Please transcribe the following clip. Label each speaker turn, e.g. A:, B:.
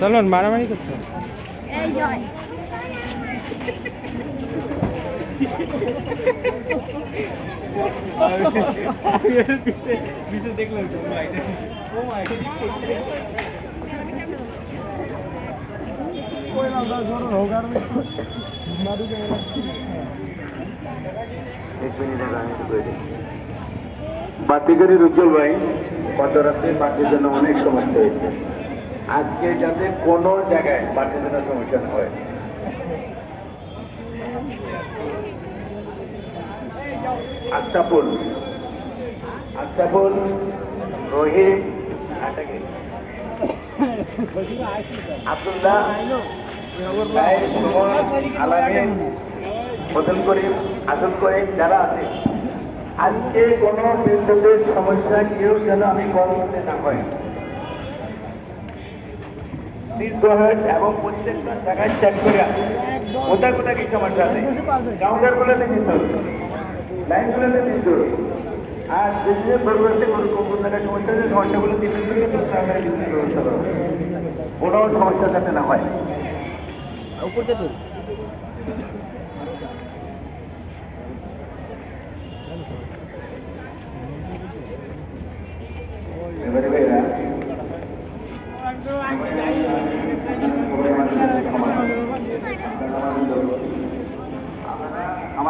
A: চলুন মারামারি করছ।
B: এই জয়।
C: বাতিকারীর উজ্জ্বল ভাই গত রাতে বাতির জন্য অনেক সমস্যা হয়েছে। আজকে যাতে কোনো জায়গায় জন্য সমস্যা না হয়। সুমন আলামিন বদল করিম যারা আছে, আজকে কোনো বিদ্যুতের সমস্যা কেউ যেন আমি কম হতে না হয় নির্দোহাট এবং প্রত্যেকটা জায়গায় চেক করে কোথায় কোথায় কি সমস্যা আছে? আর যদি পরিবর্তে কোনো কোন জায়গায় সমস্যা তিন দশ টাকা বিদ্যুৎ ব্যবস্থা যাতে না হয়।